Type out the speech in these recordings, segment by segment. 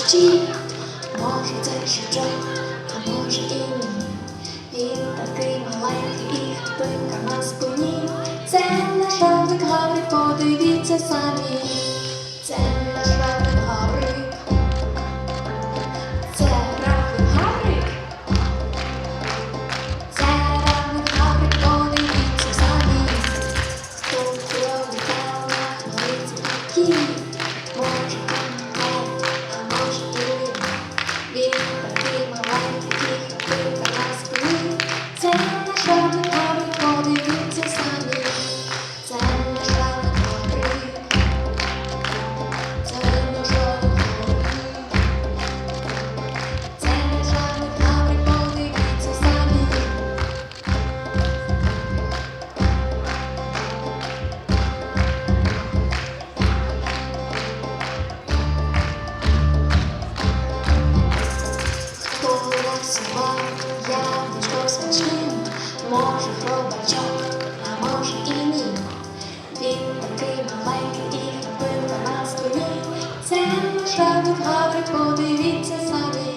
дощі, може це життя, а може і ні. Він такий маленький, і хтинка на спині. Це наш равник Гаврик, подивіться самі. Голосував яблучко смачним, може хробачок, а може і ні. Він такий маленький і хапинка на. Це наш ранок Гаврик, подивіться самі.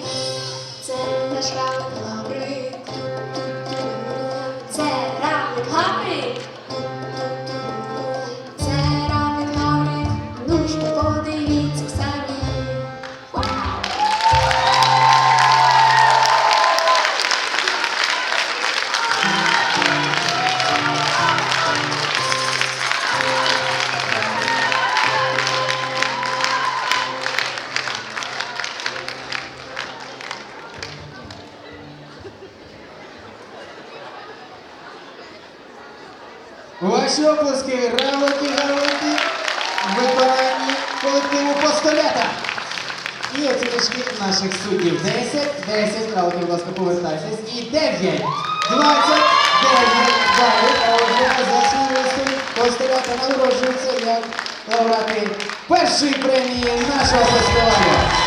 Ваші оплески, равлики, гарвики, в виконанні колективу Постолята. І оціночки наших суддів 10, 10, равлики, будь ласка, повертайтесь. І 9, 29 балів. А отже, за свій виступ Постолята нагороджуються як лауреати першої премії нашого фестивалю.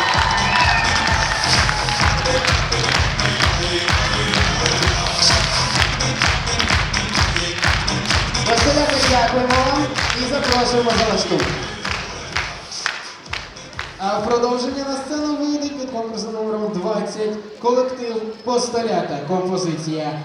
Дякуємо вам і запрошуємо за лашту. А в продовження на сцену вийде під конкурсом номером 20 колектив Постолята. Композиція